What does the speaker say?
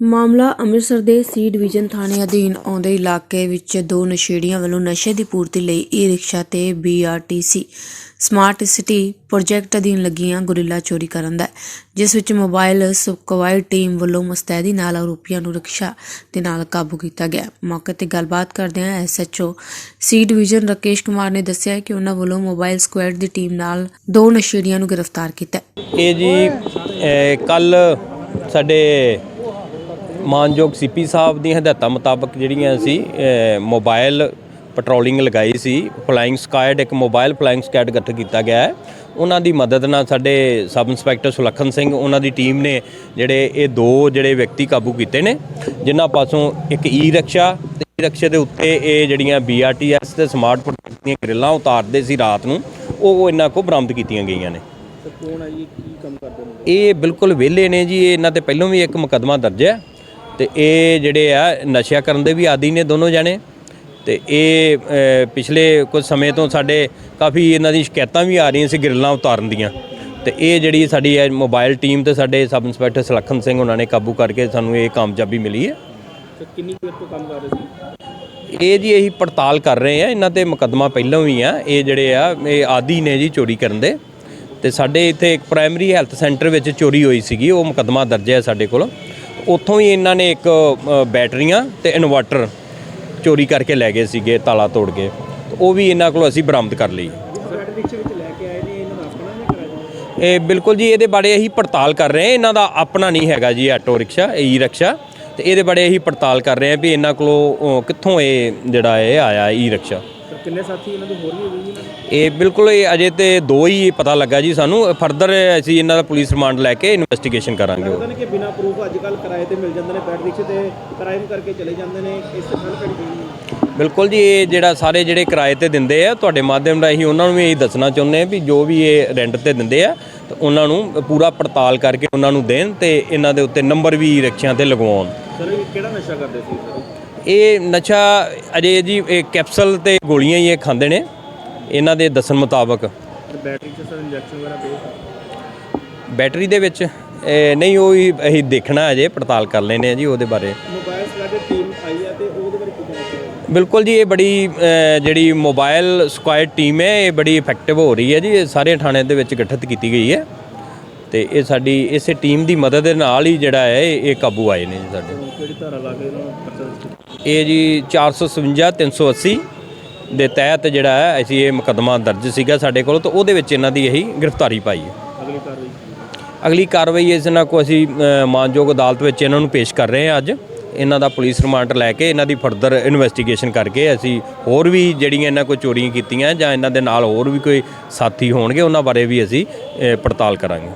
ਮਾਮਲਾ ਅੰਮ੍ਰਿਤਸਰ ਦੇ ਸੀ ਡਿਵੀਜ਼ਨ ਥਾਣੇ ਅਧੀਨ ਆਉਂਦੇ ਇਲਾਕੇ ਵਿੱਚ ਦੋ ਨਸ਼ੇੜੀਆਂ ਵੱਲੋਂ ਨਸ਼ੇ ਦੀ ਪੂਰਤੀ ਲਈ ਈ-ਰਿਕਸ਼ਾ ਤੇ ਬੀਆਰਟੀਸੀ ਸਮਾਰਟ ਸਿਟੀ ਪ੍ਰੋਜੈਕਟ ਅਧੀਨ ਲੱਗੀਆਂ ਗੁਰਿੱਲਾ ਚੋਰੀ ਕਰਨ ਦਾ ਹੈ, ਜਿਸ ਵਿੱਚ ਮੋਬਾਈਲ ਸਕੁਆਇਡ ਟੀਮ ਵੱਲੋਂ ਮੁਸਤੈਦੀ ਨਾਲ ਆਰੋਪੀਆਂ ਨੂੰ ਰਿਕਸ਼ਾ ਦੇ ਨਾਲ ਕਾਬੂ ਕੀਤਾ ਗਿਆ ਮੌਕੇ ਤੇ ਗੱਲਬਾਤ ਕਰਦਿਆਂ SHO C division Rakesh Kumar ਨੇ ਦੱਸਿਆ ਕਿ ਉਹਨਾਂ ਵੱਲੋਂ ਮੋਬਾਈਲ ਸਕੁਐਡ ਦੀ ਟੀਮ ਨਾਲ ਦੋ ਨਸ਼ੇੜੀਆਂ ਨੂੰ ਗ੍ਰਿਫਤਾਰ ਕੀਤਾ ਹੈ। ਇਹ ਜੀ ਕੱਲ ਸਾਡੇ ਮਾਨਯੋਗ ਸੀਪੀ ਸਾਹਿਬ ਦੀਆਂ ਹਦਾਇਤਾਂ ਮੁਤਾਬਕ ਜਿਹੜੀਆਂ ਸੀ ਅ, ਮੋਬਾਈਲ ਪੈਟਰੋਲਿੰਗ ਲਗਾਈ ਸੀ। ਫਲਾਈਂਗ ਸਕਾਇਡ ਇੱਕ ਮੋਬਾਈਲ ਫਲਾਈਂਗ ਸਕਾਇਡ ਗਠਿਤ ਕੀਤਾ ਗਿਆ ਹੈ। ਉਹਨਾਂ ਦੀ ਮਦਦ ਨਾਲ ਸਾਡੇ ਸਬ ਇੰਸਪੈਕਟਰ ਸੁਲੱਖਣ ਸਿੰਘ ਉਹਨਾਂ ਦੀ ਟੀਮ ਨੇ ਜਿਹੜੇ ਇਹ ਦੋ ਜਿਹੜੇ ਵਿਅਕਤੀ ਕਾਬੂ ਕੀਤੇ ਨੇ ਜਿਨ੍ਹਾਂ ਪਾਸੋਂ ਇੱਕ ਈ ਰਿਕਸ਼ਾ ਤੇ ਈ ਰਿਕਸ਼ੇ ਦੇ ਉੱਤੇ ਇਹ ਜਿਹੜੀਆਂ ਬੀਆਰਟੀਐਸ ਤੇ ਸਮਾਰਟ ਪ੍ਰੋਜੈਕਟ ਦੀਆਂ ਗ੍ਰਿਲਾਂ ਉਤਾਰਦੇ ਸੀ ਰਾਤ ਨੂੰ ਉਹ ਇਹਨਾਂ ਕੋਲ ਬਰਾਮਦ ਕੀਤੀਆਂ ਗਈਆਂ ਨੇ। ਕੌਣ ਹੈ ਜੀ? ਕੀ ਕੰਮ ਕਰਦੇ ਨੇ? ਇਹ ਬਿਲਕੁਲ ਵਿਹਲੇ ਨੇ ਜੀ ਇਹ ਇਹਨਾਂ ਤੇ ਪਹਿਲਾਂ ਵੀ ਇੱਕ ਮੁਕੱਦਮਾ ਦਰਜ ਹੈ ਤੇ ਇਹ ਜਿਹੜੇ ਆ ਨਸ਼ਾ ਕਰਨ ਦੇ ਵੀ ਆਦੀ ਨੇ ਦੋਨੋਂ ਜਣੇ ਤੇ ਇਹ ਅ, ਪਿਛਲੇ ਕੁਝ ਸਮੇਂ ਤੋਂ ਸਾਡੇ ਕਾਫੀ ਇਹਨਾਂ ਦੀ ਸ਼ਿਕਾਇਤਾਂ ਵੀ ਆ ਰਹੀਆਂ ਸੀ ਗਿਰਲਾਂ ਉਤਾਰਨ ਦੀਆਂ ਤੇ ਇਹ ਜਿਹੜੀ ਸਾਡੀ ਇਹ ਮੋਬਾਈਲ ਟੀਮ ਤੇ ਸਾਡੇ ਸਬ ਇੰਸਪੈਕਟਰ ਸੁਲੱਖਣ ਸਿੰਘ ਉਹਨਾਂ ਨੇ ਕਾਬੂ ਕਰਕੇ ਸਾਨੂੰ ਇਹ ਕਾਮਯਾਬੀ ਮਿਲੀ ਹੈ। ਕਿੰਨੀ ਕੁ ਦੇਰ ਤੋਂ ਕੰਮ ਕਰ ਰਹੇ ਸੀ? ਇਹ ਜੀ ਇਹੀ ਪੜਤਾਲ ਕਰ ਰਹੇ ਆ ਇਹਨਾਂ ਤੇ ਮੁਕੱਦਮਾ ਪਹਿਲਾਂ ਵੀ ਆ ਇਹ ਜਿਹੜੇ ਆ ਇਹ ਆਦੀ ਨੇ ਜੀ ਚੋਰੀ ਕਰਨ ਦੇ। ਤੇ ਸਾਡੇ ਇੱਥੇ ਇੱਕ ਪ੍ਰਾਇਮਰੀ ਹੈਲਥ ਸੈਂਟਰ ਵਿੱਚ ਚੋਰੀ ਹੋਈ ਸੀਗੀ, ਉਹ ਮੁਕੱਦਮਾ ਦਰਜ ਹੈ ਸਾਡੇ ਕੋਲ। ਉੱਥੋਂ ਹੀ ਇਹਨਾਂ ਨੇ ਇੱਕ ਬੈਟਰੀਆਂ ਤੇ ਇਨਵਰਟਰ ਚੋਰੀ ਕਰਕੇ ਲੈ ਗਏ ਸੀਗੇ, ਤਾਲਾ ਤੋੜ ਕੇ। ਤੇ ਉਹ ਵੀ ਇਹਨਾਂ ਕੋਲ ਅਸੀਂ ਬਰਾਮਦ ਕਰ ਲਈ। ਇਹ ਬਿਲਕੁਲ ਜੀ, ਇਹਦੇ ਬਾਰੇ ਅਸੀਂ ਪੜਤਾਲ ਕਰ ਰਹੇ ਹਾਂ। ਇਹਨਾਂ ਦਾ ਆਪਣਾ ਨਹੀਂ ਹੈਗਾ ਜੀ, ਆਟੋ ਰਿਕਸ਼ਾ, ਈ ਰਿਕਸ਼ਾ। ਤੇ ਇਹਦੇ ਬਾਰੇ ਅਸੀਂ ਪੜਤਾਲ ਕਰ ਰਹੇ ਹਾਂ ਵੀ ਇਹਨਾਂ ਕੋਲੋਂ ਕਿੱਥੋਂ ਇਹ ਜਿਹੜਾ ਇਹ ਆਇਆ, ਈ ਰਿਕਸ਼ਾ। ਕਿੰਨੇ ਸਾਥੀ ਇਹਨਾਂ ਦੇ ਹੋਰ ਵੀ ਜੀ? ਇਹਨਾਂ ਦੇ ਇਹ ਬਿਲਕੁਲ ਇਹ ਅਜੇ ਤੇ ਦੋ ਹੀ ਪਤਾ ਲੱਗਾ ਜੀ ਸਾਨੂੰ। ਫਰਦਰ ਅਸੀਂ ਇਹਨਾਂ ਦਾ ਪੁਲਿਸ ਰਿਮਾਂਡ ਲੈ ਕੇ ਇਨਵੈਸਟੀਗੇਸ਼ਨ ਕਰਾਂਗੇ। ਪਤਾ ਨਹੀਂ ਕਿ ਬਿਨਾ ਪ੍ਰੂਫ ਅੱਜ ਕੱਲ ਕਿਰਾਏ ਤੇ ਮਿਲ ਜਾਂਦੇ ਨੇ ਬੈਡ ਰਿਕਸ਼ੇ ਤੇ ਕ੍ਰਾਈਮ ਕਰਕੇ ਚਲੇ ਜਾਂਦੇ ਨੇ ਇਸ ਤੇ ਪੈਣੀ ਚਾਹੀਦੀ ਹੈ। ਬਿਲਕੁਲ ਜੀ ਇਹ ਜਿਹੜਾ ਸਾਰੇ ਜਿਹੜੇ ਕਿਰਾਏ ਤੇ ਦਿੰਦੇ ਆ ਤੁਹਾਡੇ ਮਾਧਿਅਮ ਰਾਹੀਂ ਉਹਨਾਂ ਨੂੰ ਵੀ ਇਹ ਦੱਸਣਾ ਚਾਹੁੰਦੇ ਆ ਵੀ ਜੋ ਵੀ ਇਹ ਰੈਂਟ ਤੇ ਦਿੰਦੇ ਆ ਤੇ ਉਹਨਾਂ ਨੂੰ ਪੂਰਾ ਪੜਤਾਲ ਕਰਕੇ ਉਹਨਾਂ ਨੂੰ ਦੇਣ ਤੇ ਇਹਨਾਂ ਦੇ ਉੱਤੇ ਨੰਬਰ ਵੀ ਰਿਕਸ਼ਿਆਂ ਤੇ ਲਗਵਾਉਣ। ਸਰ ਇਹ ਕਿਹੜਾ ਨਸ਼ਾ ਕਰਦੇ ਸੀ? ਸਰ ਇਹ ਨਸ਼ਾ ਅਜੇ ਜੀ ਇਹ ਕੈਪਸੂਲ ਤੇ ਗੋਲੀਆਂ ਹੀ ਇਹ ਖਾਂਦੇ ਨੇ। ਇਹਨਾਂ ਦੇ ਦੱਸਣ ਮੁਤਾਬਕ। ਬੈਟਰੀ ਚ ਸਰ ਇੰਜੈਕਸ਼ਨ ਵਗੈਰਾ ਦੇ ਬੈਟਰੀ ਦੇ ਵਿੱਚ ਨਹੀਂ ਉਹ ਹੀ ਅਸੀਂ ਦੇਖਣਾ ਅਜੇ ਪੜਤਾਲ ਕਰ ਲੈਨੇ ਆ ਜੀ ਉਹਦੇ ਬਾਰੇ। ਮੋਬਾਈਲ ਸਵੈਟ ਟੀਮ ਆਈ ਹੈ ਤੇ ਉਹਦੇ ਬਾਰੇ ਕੀ ਕਹਿਣਾ ਚਾਹੋਗੇ? ਬਿਲਕੁਲ ਜੀ ਇਹ ਬੜੀ ਜਿਹੜੀ ਮੋਬਾਈਲ ਸਕੁਆਇਡ ਟੀਮ ਹੈ ਇਹ ਬੜੀ ਇਫੈਕਟਿਵ ਹੋ ਰਹੀ ਹੈ ਜੀ। ਇਹ ਸਾਰੇ ਥਾਣਿਆਂ ਦੇ ਵਿੱਚ ਗਠਿਤ ਕੀਤੀ ਗਈ ਹੈ। ਤੇ ਇਹ ਸਾਡੀ ਇਸੇ ਟੀਮ ਦੀ ਮਦਦ ਦੇ ਨਾਲ ਹੀ ਜਿਹੜਾ ਹੈ ਇਹ ਕਾਬੂ ਆਏ ਨੇ ਜੀ ਸਾਡੇ। ਹੁਣ ਕਿਹੜੀ ਧਾਰਾ ਲਾ ਕੇ ਇਹਨਾਂ ਨੂੰ ਪਰਚਾ ਦਿੱਤਾ? ਇਹ ਜੀ 457 380 ਦੇ ਤਹਿਤ ਜਿਹੜਾ ਹੈ ਅਸੀਂ ਇਹ ਮੁਕੱਦਮਾ ਦਰਜ ਸੀਗਾ ਸਾਡੇ ਕੋਲ ਤਾਂ ਉਹਦੇ ਵਿੱਚ ਇਹਨਾਂ ਦੀ ਇਹੀ ਗ੍ਰਿਫਤਾਰੀ ਪਾਈ ਹੈ। ਅਗਲੀ ਕਾਰਵਾਈ? ਅਗਲੀ ਕਾਰਵਾਈ ਇਸ ਨਾਲ ਕੋ ਅਸੀਂ ਮਾਨਯੋਗ ਅਦਾਲਤ ਵਿੱਚ ਇਹਨਾਂ ਨੂੰ ਪੇਸ਼ ਕਰ ਰਹੇ ਹਾਂ ਅੱਜ। ਇਹਨਾਂ ਦਾ ਪੁਲਿਸ ਰਿਮਾਂਡ ਲੈ ਕੇ ਇਹਨਾਂ ਦੀ ਫਰਦਰ ਇਨਵੈਸਟੀਗੇਸ਼ਨ ਕਰਕੇ ਅਸੀਂ ਹੋਰ ਵੀ ਜਿਹੜੀਆਂ ਇਹਨਾਂ ਕੋਈ ਚੋਰੀਆਂ ਕੀਤੀਆਂ ਜਾਂ ਇਹਨਾਂ ਦੇ ਨਾਲ ਹੋਰ ਵੀ ਕੋਈ ਸਾਥੀ ਹੋਣਗੇ ਉਹਨਾਂ ਬਾਰੇ ਵੀ ਅਸੀਂ ਪੜਤਾਲ ਕਰਾਂਗੇ।